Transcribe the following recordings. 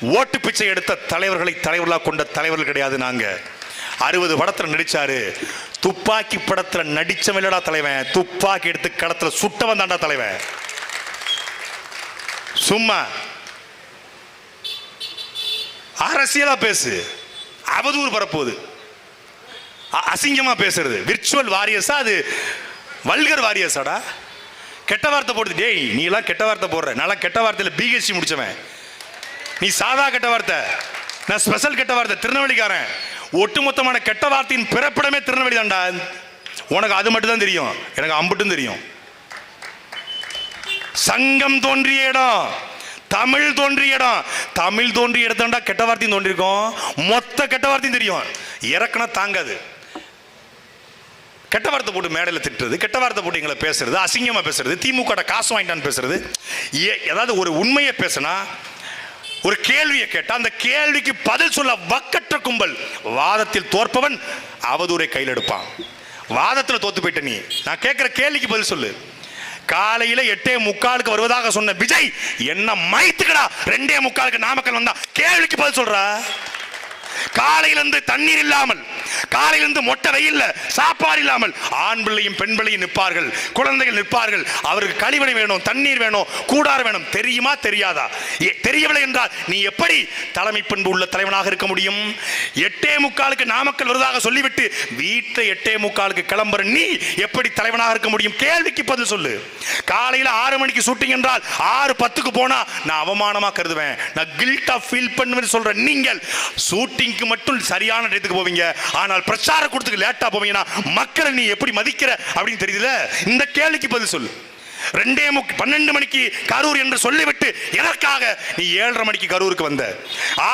ஓட்டு பிச்சை எடுத்த தலைவர்களை தலைவர்களாக கொண்ட தலைவர்கள் கிடையாது நாங்கள் அறுபது படத்தில் நடித்தாரு துப்பாக்கி படத்தில் நடிச்சவன் தலைவன். துப்பாக்கி எடுத்து கடத்துல சுட்டவன் தாண்டா தலைவன். சும்மா. அரசியலாக பேசு. அவதூறு பரப்புவது. அசிங்கமாக பேசுறது. விர்ச்சுவல் வாரியஸா அது? வல்கர் வாரியஸாடா கெட்ட வார்த்தை போடுது. டேய் நீ எல்லாம் கெட்ட வார்த்தை போடுற. நல்லா கெட்ட வார்த்தையில் பிஹெச்சி முடிச்சவன். நீ சாதா கெட்ட வார்த்தை. நான் ஸ்பெஷல் கெட்ட வார்த்தை திருநெல்வேலிக்காரன். ஒட்டுமொத்தமான கெட்ட வார்த்தையின் பிறப்பிடமே திருநெல்வேலி தான்டா உனக்கு அது மட்டும் தான் தெரியும். எனக்கு அம்புட்டும் தெரியும். சங்கம் தோன்றிய இடம் தமிழ் தோன்றிய இடம். தமிழ் தோன்றிய இடத்தாண்டா கெட்ட வார்த்தையும் தோன்றிருக்கோம் மொத்த கெட்ட வார்த்தையும் தெரியும். இறக்கணும் தாங்காது. கெட்ட வார்த்தை போட்டு மேடையில் திட்டுறது கெட்ட வார்த்தை போட்டு எங்களை பேசுறது அசிங்கமாக பேசுறது திமுக காசு வாங்கிட்டான்னு பேசுறது. ஏ- ஏதாவது ஒரு உண்மையை பேசினா ஒரு கேள்வியை கேட்டால் அந்த கேள்விக்கு பதில் சொல்ல வக்கற்ற கும்பல். வாதத்தில் தோற்பவன் அவதூரை கையில் எடுப்பான். வாதத்தில் தோத்து போயிட்ட நீ. நான் கேட்குற கேள்விக்கு பதில் சொல்லு. காலையில எட்டே முக்காலுக்கு வருவதாக சொன்ன விஜய் என்ன மைத்துக்கடா ரெண்டே முக்காலுக்கு நாமக்கல் வந்தா கேள்விக்கு பதில் சொல்றா? காலையிலிருந்து தண்ணீர் இல்லாமல் காலையிலிருந்து மொட்டை வெயில்ல சாப்பாடு இல்லாமல் ஆண் பிள்ளையும் பெண் பிள்ளையும் நிற்பார்கள் குழந்தைகள் நிற்பார்கள். அவருக்கு கழிவறை வேணும் தண்ணீர் வேணும் கூடார் வேணும். தெரியுமா தெரியாதா? தெரியவில்லை என்றால் நீ எப்படி தலைமை பண்பு உள்ள தலைவனாக இருக்க முடியும்? எட்டே முக்காலுக்கு நாமக்கல் வருவதாக சொல்லிவிட்டு வீட்டை எட்டே முக்காலுக்கு கிளம்புற நீ எப்படி தலைவனாக இருக்க முடியும்? கேள்விக்கு பதில் சொல்லு. காலையில் ஆறு மணிக்கு ஷூட்டிங் என்றால் ஆறு பத்துக்கு போனா நான் அவமானமா கருதுவேன். நான் கில்ட்டா ஃபீல் பண்ணுவேன் சொல்ற நீங்கள் ஷூட்டிங் மீட்டிங்க்கு மட்டும் சரியான இடத்துக்கு போவீங்க. ஆனால் பிரச்சார கூட்டத்துக்கு லேட்டா போவீங்கன்னா மக்களை நீ எப்படி மதிக்கிற? அப்படின்னு தெரியுதுல? இந்த கேள்விக்கு பதில் சொல்லு. ரெண்டே முக் பன்னெண்டு மணிக்கு கரூர் என்று சொல்லிவிட்டு எதற்காக நீ ஏழரை மணிக்கு கரூருக்கு வந்த?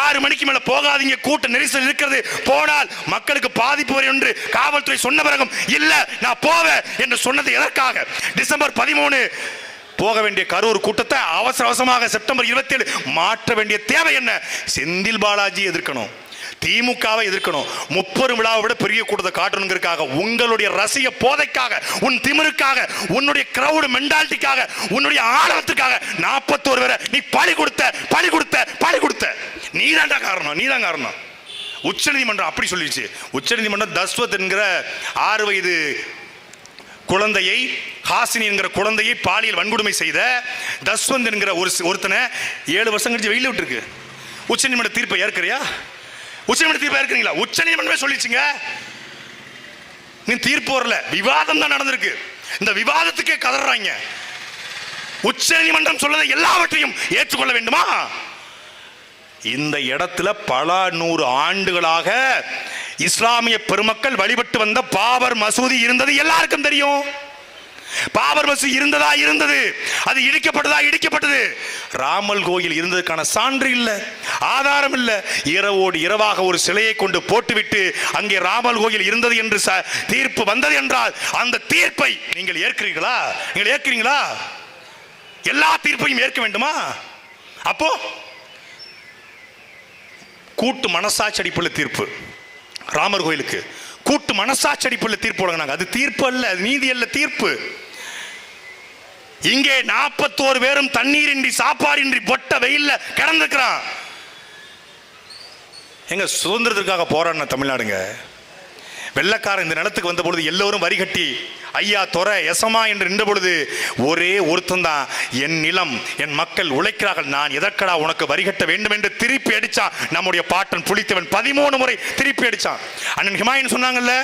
ஆறு மணிக்கு மேல போகாதீங்க. கூட்ட நெரிசல் இருக்கிறது. போனால் மக்களுக்கு பாதிப்பு வரும் என்று காவல்துறை சொன்ன பிறகும் இல்ல நான் போவேன் என்று சொன்னது எதற்காக? டிசம்பர் பதிமூணு. போக வேண்டிய கரூர் கூட்டத்தை அவசர அவசரமாக செப்டம்பர் இருபத்தி ஏழு மாற்ற வேண்டிய தேவை என்ன? செந்தில் பாலாஜி எதிர்க்கணும். திமுகவை எதிர்க்கணும். முப்பெரும் விழாவை விட பெரிய கூட்டத்தை காட்டணுங்கிறதுக்காக உங்களுடைய ரசிக போதைக்காக உன் திமிருக்காக உன்னுடைய கிரௌடு மென்டாலிட்டிக்காக உன்னுடைய ஆணவத்துக்காக நாற்பத்தோரு பேரை நீ பழி கொடுத்த பழி கொடுத்த பழி கொடுத்த. நீதான்டா காரணம் நீதான் காரணம். உச்சநீதிமன்றம் அப்படி சொல்லிடுச்சு. உச்சநீதிமன்றம் தஸ்வத் என்கிற ஆறு வயது குழந்தையை ஹாசினி என்கிற குழந்தையை பாலியல் வன்கொடுமை செய்த தஸ்வந்த் என்கிற ஒரு ஒருத்தனை ஏழு வருஷம் கழிச்சு வெளியில் விட்டுருக்கு. உச்சநீதிமன்ற தீர்ப்பை ஏற்கறியா? உச்சநீதிமன்ற தீர்ப்பை ஏற்கிறீங்களா உச்சநீதிமன்றமே சொல்லிச்சுங்க நீ தீர்ப்பு வரல. விவாதம் தான் நடந்திருக்கு. இந்த விவாதத்துக்கே கதறாங்க. உச்சநீதிமன்றம் சொல்லதை எல்லாவற்றையும் ஏற்றுக்கொள்ள வேண்டுமா? இந்த இடத்துல பல நூறு ஆண்டுகளாக இஸ்லாமிய பெருமக்கள் வழிபட்டு வந்த பாபர் மசூதி இருந்தது எல்லாருக்கும் தெரியும். பாபர் பஸ் இருந்ததா இருந்தது. அது இடிக்கப்பட்டதா இடிக்கப்பட்டது. ராமல் கோயில் இருந்ததுக்கான சான்று இல்லை ஆதாரம் இல்லை. இரவோடு இரவாக ஒரு சிலையை கொண்டு போட்டுவிட்டு அங்கே ராமல் கோயில் இருந்தது என்று ச- தீர்ப்பு வந்தது என்றால் அந்த தீர்ப்பை நீங்கள் ஏற்கிறீர்களா? நீங்கள் ஏற்கிறீங்களா? எல்லா தீர்ப்பையும் ஏற்க வேண்டுமா? அப்போ கூட்டு மனசாட்சி அடிப்புள்ள தீர்ப்பு. ராமர் கோயிலுக்கு கூட்டு மனசாட்சி அடிப்புள்ள தீர்ப்பு வழங்கினாங்க. அது தீர்ப்பு அல்ல நீதி அல்ல தீர்ப்பு. இங்கே நாற்பத்தோரு பேரும் தண்ணீரின்றி சாப்பாடின்றி பொட்ட வெயில்ல கிடந்திருக்கிறான். எங்க சுதந்திரத்திற்காக போராடின தமிழ்நாடுங்க. வெள்ளக்காரன் இந்த நிலத்துக்கு வந்த பொழுது எல்லோரும் வரி கட்டி ஐயா துறை எசமா என்று நின்ற பொழுது ஒரே ஒருத்தன் தான் என் நிலம் என் மக்கள் உழைக்கிறார்கள் நான் எதற்கடா உனக்கு வரி கட்ட வேண்டும் என்று திருப்பி அடிச்சான். நம்முடைய பாட்டன் புளித்தவன் பதிமூணு முறை திருப்பி அடிச்சான். அண்ணன் ஹிமாயின் சொன்னாங்கல்ல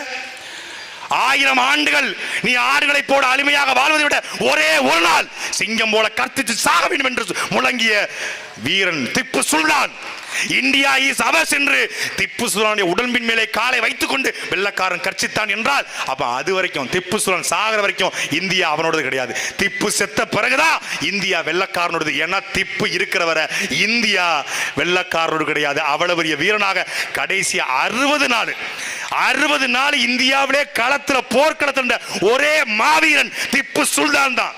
ஆயிரம் ஆண்டுகள் நீ ஆடுகளை போட அழிமையாக வாழ்வதை விட ஒரே ஒரு நாள் சிங்கம் போல கர்த்தித்து சாக வேண்டும் என்று முழங்கிய வீரன் Tipu Sultan. India is ours என்று திப்பு சுல்தானுடைய உடம்பின் மேலே காலை வைத்துக் கொண்டு வெள்ளக்காரன் கர்ச்சித்தான் என்றால் அப்ப அது வரைக்கும் திப்பு சுல்தான் சாகிற வரைக்கும் இந்தியா அவனோடது கிடையாது. திப்பு செத்த பிறகுதான் இந்தியா வெள்ளக்காரனோடது. ஏன்னா திப்பு இருக்கிற வரை இந்தியா வெள்ளக்காரனோடு கிடையாது. அவ்வளவு பெரிய வீரனாக கடைசி அறுபது நாள் அறுபது நாள் இந்தியாவிலே களத்துல போர்க்களத்துல ஒரே மாவீரன் திப்பு சுல்தான் தான்.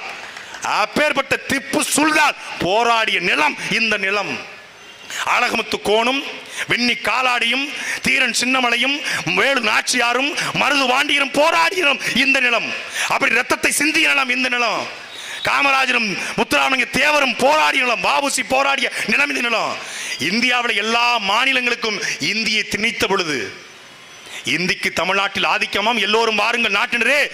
அப்பேற்பட்ட திப்பு சுல்தான் போராடிய நிலம் இந்த நிலம். அழகமுத்து கோணும் வெண்ணி காலாடியும் தீரன் சின்னமலையும் வேலு நாச்சியாரும் மருது வாண்டியரும் போராடிய இந்த நிலம். அப்படி ரத்தத்தை சிந்திய நிலம் இந்த நிலம். காமராஜரும் முத்துராமலிங்க தேவரும் போராடிய நிலம். வாபுசி போராடிய நிலம் இந்த நிலம். இந்தியாவில் எல்லா மாநிலங்களுக்கும் இந்தியை திணித்த பொழுது இந்திக்கு தமிழ்நாட்டில் ஆதிக்கமாம் எல்லோரும் வாருங்கள் நாட்டினரே.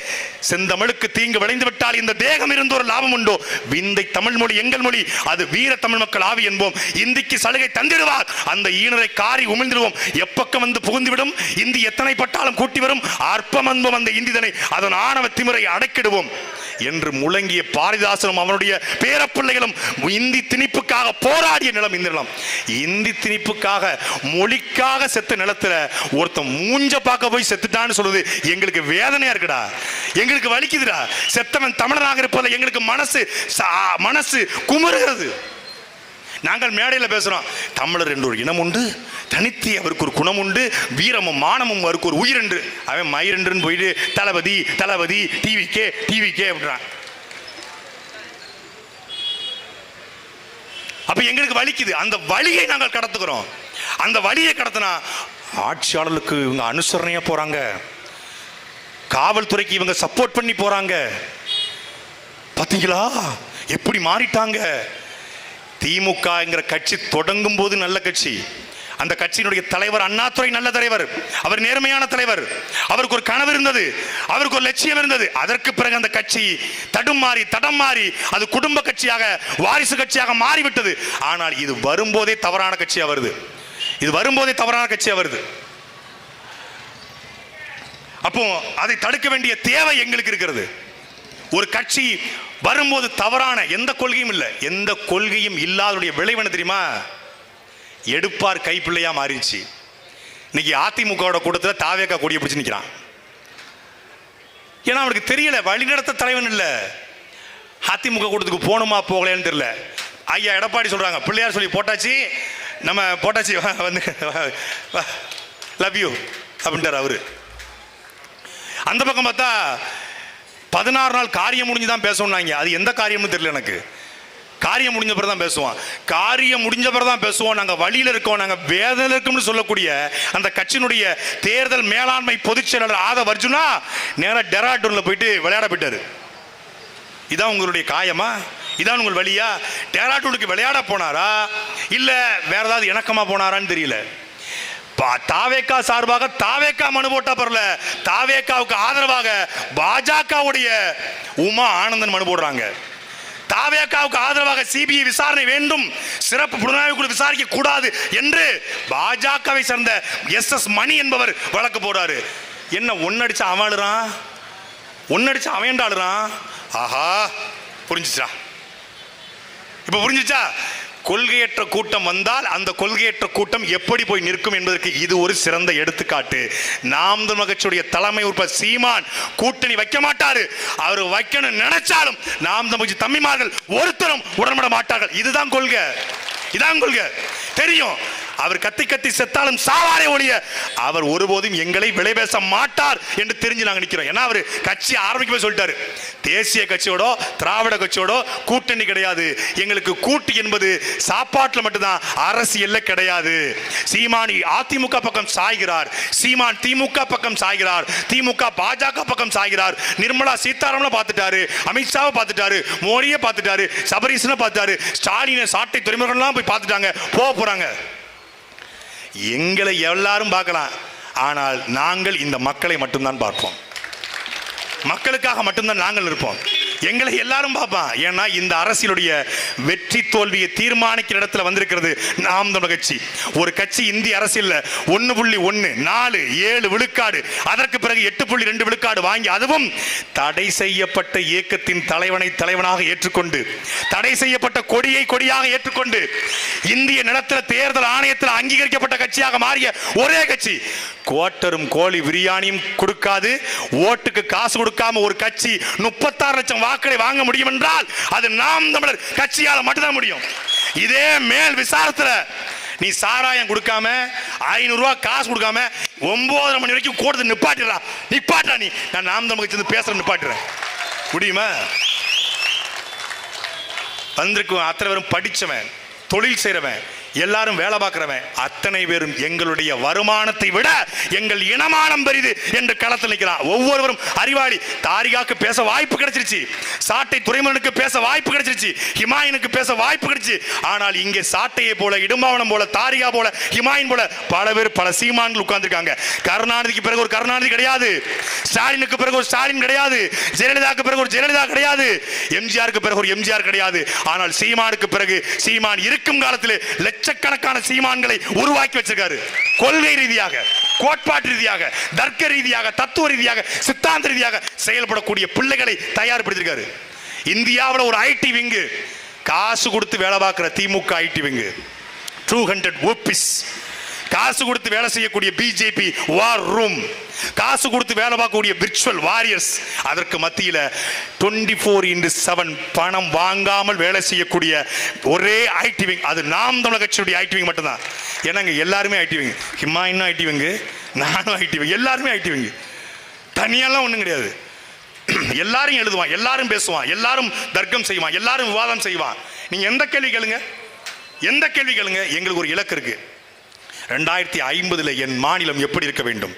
செந்தமிழுக்கு தீங்கு விளைந்து விட்டால் இந்த தேகம் இருந்து ஒரு லாபம் உண்டோ? விந்தை தமிழ் மொழி எங்கள் மொழி அது வீர தமிழ் மக்கள் ஆவி என்போம். இந்திக்கு சலுகை தந்திடுவார். அந்த ஈனரை காரி உமிழ்ந்துடுவோம். எப்பக்கம் வந்து புகுந்துவிடும்? இந்தி எத்தனை பட்டாலும் கூட்டி வரும். அற்பம் அன்பும் அந்த இந்திதனை அதன் ஆணவ திமிரை அடக்கிடுவோம். என்று முழங்கிய பாரதிதாசனும் அவனுடைய பேரப்பிள்ளைகளும் இந்தி திணிப்புக்காக போராடிய நிலம் இந்த நிலம். இந்தி திணிப்புக்காக மொழிக்காக செத்த நிலத்துல ஒருத்தன் மூஞ்ச பார்க்க போய் செத்துட்டான்னு சொல்றது எங்களுக்கு வேதனையா இருக்குடா. எங்களுக்கு வலிக்குதுடா. செத்தவன் தமிழனாக இருப்பதில் எங்களுக்கு மனசு சா- மனசு குமுறுகிறது. நாங்கள் மேடையில் பேசுகிறோம் தமிழர் என்று ஒரு இனம் உண்டு தனித்து அவருக்கு ஒரு குணம் உண்டு வீரமும் மானமும் அவருக்கு ஒரு உயிர் என்று. அவன் மயிரென்றுன்னு போயிட்டு தளபதி தளபதி டிவி கே டிவி கே அப்படின்றான். அப்போ எங்களுக்கு வலிக்குது. அந்த வழியை நாங்கள் கடத்துக்கிறோம் அந்த வழியை கடத்தினா ஆட்சியாளர்களுக்கு இவங்க அனுசரணையாக போகிறாங்க காவல்துறைக்கு இவங்க சப்போர்ட் பண்ணி போகிறாங்க பார்த்தீங்களா எப்படி மாறிட்டாங்க? திமுகங்கிற கட்சி தொடங்கும் போது நல்ல கட்சி. அந்த கட்சியினுடைய தலைவர் அண்ணாதுரை நல்ல தலைவர். அவர் நேர்மையான தலைவர். அவருக்கு ஒரு கனவு இருந்தது. அவருக்கு ஒரு லட்சியம் இருந்தது. அதற்கு பிறகு அந்த கட்சி தடுமாறி தடம் மாறி அது குடும்ப கட்சியாக வாரிசு கட்சியாக மாறிவிட்டது. ஆனால் இது வரும்போதே தவறான கட்சியாக வருது. இது வரும்போதே தவறான கட்சியாக வருது. அப்போ அதை தடுக்க வேண்டிய தேவை எங்களுக்கு இருக்கிறது. ஒரு கட்சி வரும்போது தவறான எந்த கொள்கையும் இல்லை. எந்த கொள்கையும் இல்லாதனுடைய விளைவு என்ன தெரியுமா? எடுப்பார் கைப்பிள்ளையா மாறிடுச்சு. இன்னைக்கு அதிமுகவோட கூட்டத்தில் தாவேக்கா கொடியை பிடிச்சு நிற்கிறான் ஏன்னா அவனுக்கு தெரியல வழிநடத்த தலைவன் இல்லை. அதிமுக கூட்டத்துக்கு போகணுமா போகலையான்னு தெரியல. ஐயா எடப்பாடி சொல்றாங்க பிள்ளையார் சொல்லி போட்டாச்சு நம்ம போட்டாச்சு வந்து லவ் யூ அப்படின்றார் அவரு. அந்த பக்கம் பார்த்தா பதினாறு நாள் காரியம் முடிஞ்சு தான் பேசணும்னாங்க. அது எந்த காரியம்னு தெரியல எனக்கு. காரியம் முடிஞ்ச பிறகு தான் பேசுவோம் காரியம் முடிஞ்ச பிறகு தான் பேசுவோம். நாங்கள் வழியில் இருக்கோம். நாங்கள் வேதனையில் இருக்கோம்னு சொல்லக்கூடிய அந்த கட்சியினுடைய தேர்தல் மேலாண்மை பொதுச் செயலாளர் ஆதவ் அர்ஜுனா நேராக டெராடூனில் போயிட்டு விளையாட போயிட்டார். இதான் உங்களுடைய காயமா? இதான் உங்கள் வழியா? டேராடூனுக்கு விளையாட போனாரா? இல்லை வேற ஏதாவது இணக்கமாக போனாரான்னு தெரியல. தாவேக்கா சார்பாக தாவேக்கா மனு போட்டா பரல தாவேக்காவுக்கு ஆதரவாக பாஜகவுடைய உமா ஆனந்தன் மனு போடுறாங்க. தாவேக்காவுக்கு ஆதரவாக சிபிஐ விசாரணை வேண்டும். சிறப்பு புலனாய்வு குழு விசாரிக்க கூடாது என்று பாஜகவை சேர்ந்த எஸ் எஸ் மணி என்பவர் வழக்கு போடுறாரு. என்ன ஒன்னடிச்சு அவன் ஒன்னடிச்சு அவன்டாளுறான் ஆஹா புரிஞ்சுச்சா? இப்ப புரிஞ்சுச்சா? கொள்கையற்ற கூட்டம் வந்தால் அந்த கொள்கையற்ற கூட்டம் எப்படி போய் நிற்கும் என்பதற்கு இது ஒரு சிறந்த எடுத்துக்காட்டு. நாம் மகச்சுடைய தலைமை உறுப்ப சீமான் கூட்டணி வைக்க மாட்டாரு. அவர் வைக்கணும் நினைச்சாலும் நாம் தமிழ் தம்பிமார்கள் ஒருத்தரும் உடன்பட மாட்டார்கள். இதுதான் கொள்கை. இதான் கொள்கை. தெரியும். அவர் கத்தி கத்தி செத்தாலும் சாவாரே ஒழிய அவர் ஒருபோதும் எங்களை விலை பேச மாட்டார் என்று தெரிஞ்சு நாங்கள் நிற்கிறோம் ஏன்னா அவர் கட்சி ஆரம்பிக்கவே சொல்லிட்டாரு. தேசிய கட்சியோட திராவிட கட்சியோட கூட்டணி கிடையாது. எங்களுக்கு கூட்டு என்பது சாப்பாட்டில் மட்டும்தான் அரசியல்ல கிடையாது. சீமானி அதிமுக பக்கம் சாய்கிறார். சீமான் திமுக பக்கம் சாய்கிறார். திமுக பாஜக பக்கம் சாய்கிறார். நிர்மலா சீதாராமனை பார்த்துட்டாரு. அமித்ஷாவை பார்த்துட்டாரு. மோடியை பார்த்துட்டாரு. சபரீசனை பார்த்துட்டாரு. ஸ்டாலினை சாட்டை துறைமுகம்லாம் போய் பார்த்துட்டாங்க. போக போகிறாங்க எங்களை எல்லாரும் பார்க்கலாம். ஆனால் நாங்கள் இந்த மக்களை மட்டும்தான் பார்ப்போம். மக்களுக்காக மட்டும்தான் நாங்கள் இருப்போம். எங்களை எல்லாரும் பார்ப்பான் ஏன்னா இந்த அரசியலுடைய வெற்றி தோல்வியை தீர்மானிக்கிற இடத்துல வந்திருக்கிறது நாம் தமிழ் கட்சி. ஒரு கட்சி இந்திய அரசியல்ல ஒன்று புள்ளி ஒன்று நாலு ஏழு விழுக்காடு அதற்கு பிறகு எட்டு புள்ளி ரெண்டு விழுக்காடு வாங்கி அதுவும் தடை செய்யப்பட்ட இயக்கத்தின் தலைவனை தலைவனாக ஏற்றுக்கொண்டு தடை செய்யப்பட்ட கொடியை கொடியாக ஏற்றுக்கொண்டு இந்திய நிலத்துல தேர்தல் ஆணையத்தில் அங்கீகரிக்கப்பட்ட கட்சியாக மாறிய ஒரே கட்சி. கோட்டரும் கோழி பிரியாணியும் கொடுக்காது ஓட்டுக்கு காசு கொடுக்காம ஒரு கட்சி முப்பத்தாறு லட்சம் வாக்களை வாங்க முடியும் என்றால் அது நாம் தமிழர் கட்சியால மட்டும்தான் முடியும். இதே மேல் விசாரத்துல நீ சாராயம் கொடுக்காம ஐநூறுரூவா காசு கொடுக்காம ஒன்பதரை மணி வரைக்கும் கூட்டத்தை நிப்பாட்டிடுறா. நிப்பாட்டா நீ. நான் நாம் தமிழ் கட்சி பேசுற நிப்பாட்டுறேன். முடியுமா? வந்திருக்கும் அத்தனை பேரும் படிச்சவன் தொழில் செய்கிறவன் எல்லாரும் வேலை பார்க்குறவன் அத்தனை பேரும் எங்களுடைய வருமானத்தை விட எங்கள் இனமானம் பெரிது என்று களத்தில் நிற்கிறான். ஒவ்வொருவரும் அறிவாளி தாரிகாக்கு பேச வாய்ப்பு கிடைச்சிருச்சு. சாட்டை துறைமுகனுக்கு பேச வாய்ப்பு கிடைச்சிருச்சு. ஹிமாயனுக்கு பேச வாய்ப்பு கிடைச்சு. ஆனால் இங்கே சாட்டையை போல இடும்பாவனம் போல தாரிகா போல ஹிமாயின் போல பல பேர் பல சீமான்கள் உட்கார்ந்துருக்காங்க. கருணாநிதிக்கு பிறகு ஒரு கருணாநிதி கிடையாது. ஸ்டாலினுக்கு பிறகு ஒரு ஸ்டாலின் கிடையாது. ஜெயலலிதாவுக்கு பிறகு ஒரு ஜெயலலிதா கிடையாது. எம்ஜிஆருக்கு பிறகு ஒரு எம்ஜிஆர் கிடையாது. ஆனால் சீமானுக்கு பிறகு சீமான் இருக்கும் காலத்தில் லட்சக்கணக்கான சீமான்களை உருவாக்கி வச்சிருக்காரு. கொள்கை ரீதியாக கோட்பாட்டு ரீதியாக தர்க்க ரீதியாக தத்துவ ரீதியாக சித்தாந்த ரீதியாக செயல்படக்கூடிய பிள்ளைகளை தயார்படுத்திருக்காரு. இந்தியாவில் ஒரு ஐடி விங்கு காசு கொடுத்து வேலை பார்க்குற DMK IT wing two hundred ops காசு கொடுத்து வேலை செய்யக்கூடிய பிஜேபி வார் ரூம் காசு கொடுத்து வேலை பார்க்கக்கூடிய விர்ச்சுவல் வாரியர்ஸ் அதற்கு மத்தியில் டுவெண்ட்டி ஃபோர் இன்டு செவன் பணம் வாங்காமல் வேலை செய்யக்கூடிய ஒரே ஐடி விங் அது நாம் தமிழக கட்சியுடைய ஐடி விங் மட்டும்தான். ஏன்னாங்க எல்லாருமே ஐடி விங் ஹிமாயினும் ஐடி விங்கு நானும் ஐடி விங் எல்லாருமே ஐடி விங் தனியெல்லாம் ஒன்றும் கிடையாது. எல்லாரும் எழுதுவான் எல்லாரும் பேசுவான் எல்லாரும் தர்க்கம் செய்வான் எல்லாரும் விவாதம் செய்வான். நீங்கள் எந்த கேள்வி கேளுங்க? எந்த கேள்வி கேளுங்க? எங்களுக்கு ஒரு இலக்கு இருக்குது ரெண்டாயிரத்தி ஐம்பதில் என் மாநிலம் எப்படி இருக்க வேண்டும்?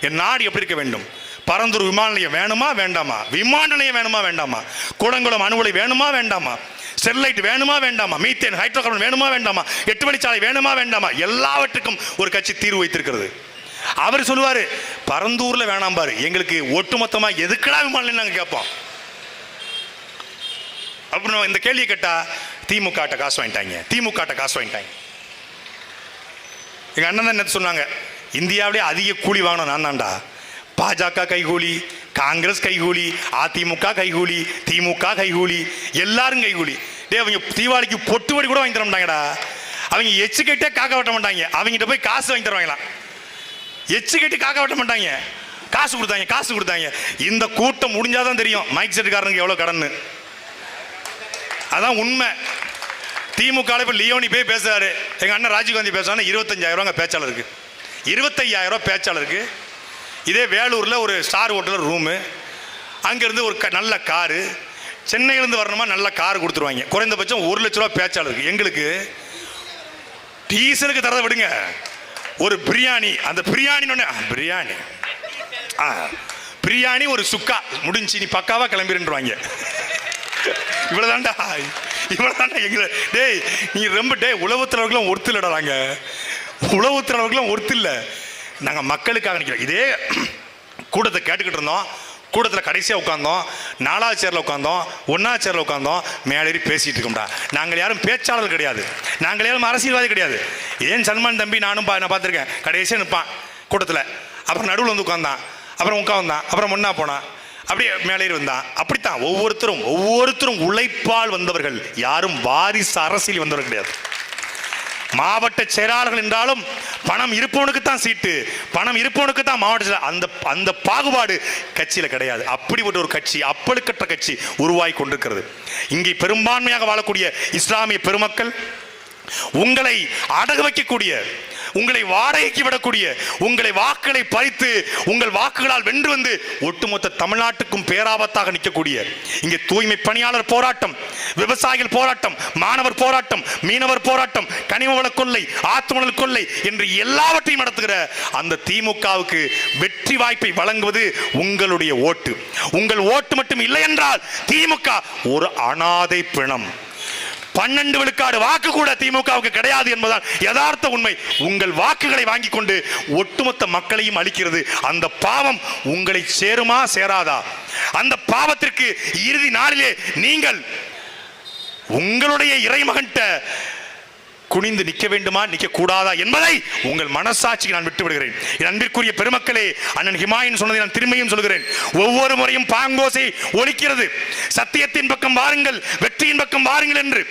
என் நாடு எப்படி இருக்க வேண்டும்? பரந்தூர் விமான நிலையம் வேணுமா வேண்டாமா? விமான நிலையம் வேணுமா வேண்டாமா? கூடங்குளம் அணு உலை வேணுமா வேண்டாமா? ஸ்டெர்லைட் வேணுமா வேண்டாமா? மீத்தேன் ஹைட்ரோ கார்பன் வேணுமா வேண்டாமா? எட்டு வழிச்சாலை வேணுமா வேண்டாமா? எல்லாவற்றுக்கும் ஒரு கட்சி தீர்வு வைத்திருக்கிறது. அவர் சொல்லுவார் பரந்தூரில் வேணாம் பாரு. எங்களுக்கு ஒட்டுமொத்தமாக எதுக்கடா விமான நாங்கள் கேட்போம். அப்புறம் இந்த கேள்வியை கேட்டால் திமுக காசு வாங்கிட்டாங்க. திமுக காசு வாங்கிட்டாங்க. எங்கள் அண்ணன் தான் என்ன சொன்னாங்க? இந்தியாவிலே அதிக கூலி வாங்கணும் நான் தான்டா. பாஜக கைகூலி காங்கிரஸ் கைகூலி அதிமுக கைகூலி திமுக கைகூலி எல்லாரும் கைகூலி. டே அவங்க தீபாவளிக்கு பொட்டு வடி கூட வாங்கி தர மாட்டாங்கடா. அவங்க எச்சு கட்டே காக்க வெட்ட மாட்டாங்க. அவங்ககிட்ட போய் காசு வாங்கி தருவாங்களாம் எச்சு கட்டி காக்க வெட்ட மாட்டாங்க. காசு கொடுத்தாங்க காசு கொடுத்தாங்க. இந்த கூட்டம் முடிஞ்சாதான் தெரியும். மைக் செட்டுக்காரனுக்கு எவ்வளோ கடன்னு. அதான் உண்மை. திமுக இப்போ லியோனி போய் பேசுகிறாரு எங்கள் அண்ணன் ராஜீவ்காந்தி பேசுறாங்க இருபத்தஞ்சாயிரம் ரூபாங்க பேச்சாளருக்கு இருபத்தையாயிரம் ரூபாய் பேச்சாளருக்கு இதே வேலூரில் ஒரு ஸ்டார் ஹோட்டலில் ரூமு அங்கேருந்து ஒரு க- நல்ல காரு. சென்னையிலேருந்து வரணுமா நல்ல கார் கொடுத்துருவாங்க. குறைந்தபட்சம் ஒரு லட்ச ரூபா பேச்சாளருக்கு எங்களுக்கு டீசலுக்கு தரதை விடுங்க. ஒரு பிரியாணி. அந்த பிரியாணின்னு பிரியாணி. ஆ பிரியாணி ஒரு சுக்கா. முடிஞ்சு நீ பக்காவாக கிளம்பிருன்றாங்க இவ்வளவுதான்டா. இவ்வளோதான் எங்களை? டேய் நீ ரொம்ப டேய் உளவுத்துறவர்களும் ஒருத்து இல்லடா நாங்க. உளவுத்துறவர்களும் ஒருத்து இல்லை நாங்கள் மக்களுக்காக நிற்கிறோம் இதே கூட்டத்தை கேட்டுக்கிட்டு இருந்தோம். கூட்டத்தில் கடைசியாக உட்காந்தோம் நாலாவது சேரில் உட்காந்தோம் ஒன்றாவது சேரில் உட்காந்தோம் மேலேறி பேசிகிட்டு இருக்கோம்டா. நாங்கள் யாரும் பேச்சாளர் கிடையாது. நாங்கள் யாரும் அரசியல்வாதி கிடையாது. ஏன் சல்மான் தம்பி நானும் பா- நான் பார்த்துருக்கேன். கடைசியாக நிற்பான் கூட்டத்தில். அப்புறம் நடுவில் வந்து உட்காந்தான் அப்புறம் உட்காந்தான் அப்புறம் முன்னா போனான். அப்படியே மேலே வந்தான் அப்படித்தான் ஒவ்வொருத்தரும் ஒவ்வொருத்தரும் உழைப்பால் வந்தவர்கள். யாரும் வாரிசு அரசியல் வந்தவர்கள் கிடையாது. மாவட்ட செயலாளர்கள் என்றாலும் பணம் இருப்பவனுக்கு தான் சீட்டு பணம் இருப்பவனுக்கு தான் மாவட்ட அந்த அந்த பாகுபாடு கட்சியில் கிடையாது. அப்படிப்பட்ட ஒரு கட்சி அப்பழுக்கற்ற கட்சி உருவாகி கொண்டிருக்கிறது. இங்கே பெரும்பான்மையாக வாழக்கூடிய இஸ்லாமிய பெருமக்கள் உங்களை அடகு வைக்கக்கூடிய உங்களை வாடகைக்கு விடக்கூடிய உங்களை வாக்குகளை பறித்து உங்கள் வாக்குகளால் வென்று வந்து ஒட்டுமொத்த தமிழ்நாட்டுக்கும் பேராபத்தாக நிற்கக்கூடிய இங்கே தூய்மை பணியாளர் போராட்டம் விவசாயிகள் போராட்டம் மாணவர் போராட்டம் மீனவர் போராட்டம் கனிமவள கொள்ளை ஆத்துமணல் கொள்ளை என்று எல்லாவற்றையும் நடத்துகிற அந்த திமுகவுக்கு வெற்றி வாய்ப்பை வழங்குவது உங்களுடைய ஓட்டு. உங்கள் ஓட்டு மட்டும் இல்லை என்றால் திமுக ஒரு அனாதை பிணம். பன்னெண்டு விழுக்காடு வாக்கு கூட திமுகவுக்கு கிடையாது என்பதால் யதார்த்த உண்மை. உங்கள் வாக்குகளை வாங்கி கொண்டு ஒட்டுமொத்த மக்களையும் அளிக்கிறது அந்த பாவம் உங்களை சேருமா சேராதா? அந்த பாவத்திற்கு இறுதி நாளிலே நீங்கள் உங்களுடைய இறைமகன்கிட்ட குனிந்து நிற்க வேண்டுமா? நிற்க கூடாதா என்பதை உங்கள் மனசாட்சிக்கு நான் விட்டு விடுகிறேன் என் அன்பிற்குரிய பெருமக்களே அண்ணன் ஹிமாயின் சொன்னதை நான் திரும்பியும் சொல்கிறேன். ஒவ்வொரு முறையும் பாங்கோசை ஒலிக்கிறது. சத்தியத்தின் பக்கம் வாருங்கள் வெற்றியின் பக்கம் வாருங்கள் என்று.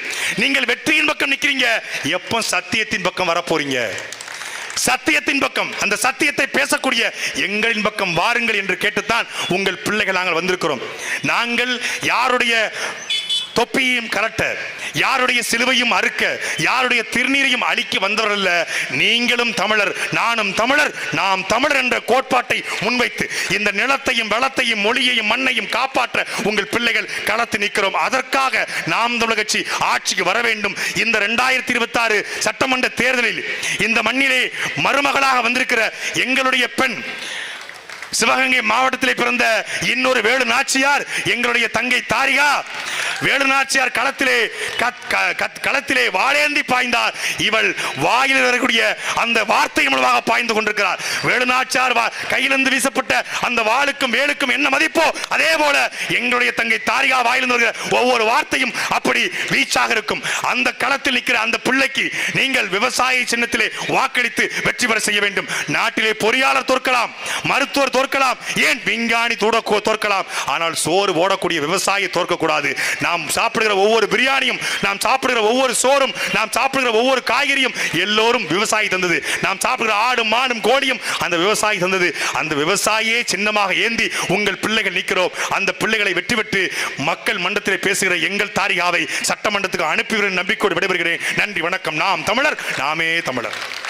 நீங்கள் வெற்றியின் பக்கம் நிற்கிறீங்க எப்போ சத்தியத்தின் பக்கம் வரப்போறீங்க? சத்தியத்தின் பக்கம் அந்த சத்தியத்தை பேசக்கூடிய எங்களின் பக்கம் வாருங்கள் என்று கேட்டுத்தான் உங்கள் பிள்ளைகள் நாங்கள் வந்திருக்கிறோம். நாங்கள் யாருடைய தொப்பியையும் கலட்ட யாருடைய சிலுவையும் அறுக்க யாருடைய திருநீரையும் அழிக்க வந்தவர் அல்ல நீங்களும் தமிழர் நானும் தமிழர் நாம் தமிழர் என்ற கோட்பாட்டை முன்வைத்து இந்த நிலத்தையும் வளத்தையும் மொழியையும் மண்ணையும் காப்பாற்ற உங்கள் பிள்ளைகள் களத்து நிற்கிறோம். அதற்காக நாம் தமிழர் கட்சி ஆட்சிக்கு வர வேண்டும். இந்த ரெண்டாயிரத்தி இருபத்தி ஆறு சட்டமன்ற தேர்தலில் இந்த மண்ணிலே மருமகளாக வந்திருக்கிற எங்களுடைய பெண் சிவகங்கை மாவட்டத்திலே பிறந்த இன்னொரு வேலு நாச்சியார் எங்களுடைய தங்கை தாரிகா. வேலு நாச்சியார் களத்திலே கத்- கத்- களத்திலே வாழேந்தி பாய்ந்தார். இவள் வாயில் வரக்கூடிய அந்த வார்த்தை மூலமாக பாய்ந்து கொண்டிருக்கிறார். வேலு நாச்சியார் வா- கையிலிருந்து வீசப்பட்ட அந்த வாளுக்கும் வேலுக்கும் என்ன மதிப்போ அதே போல எங்களுடைய தங்கை தாரிகா வாயிலிருந்து வருகிற ஒவ்வொரு வார்த்தையும் அப்படி வீச்சாக இருக்கும். அந்த களத்தில் நிற்கிற அந்த பிள்ளைக்கு நீங்கள் விவசாய சின்னத்திலே வாக்களித்து வெற்றி பெற செய்ய வேண்டும். நாட்டிலே பொறியாளர் தோற்கலாம் மருத்துவர் தோற்கலாம். ஏன் விஞ்ஞானி தோட- தோற்கலாம்? ஆனால் சோறு ஓடக்கூடிய விவசாயி தோற்கக்கூடாது. நாம் சாப்பிடுகிற ஒவ்வொரு பிரியாணியும் நாம் சாப்பிடுகிற ஒவ்வொரு சோறும் நாம் சாப்பிடுகிற ஒவ்வொரு காய்கறியும் எல்லோரும் விவசாயி தந்தது. நாம் சாப்பிடுகிற ஆடும் மாடும் கோழியும் அந்த விவசாயி தந்தது. அந்த விவசாயியே சின்னமாக ஏந்தி உங்கள் பிள்ளைகள் நிற்கிறோம். அந்த பிள்ளைகளை வெற்றி பெற்று மக்கள் மன்றத்தில் பேசுகிற எங்கள் தாரிகாவை சட்டமன்றத்துக்கு அனுப்பிவிடும் நம்பிக்கையோடு விடைபெறுகிறேன். நன்றி வணக்கம். நாம் தமிழர் நாமே தமிழர்.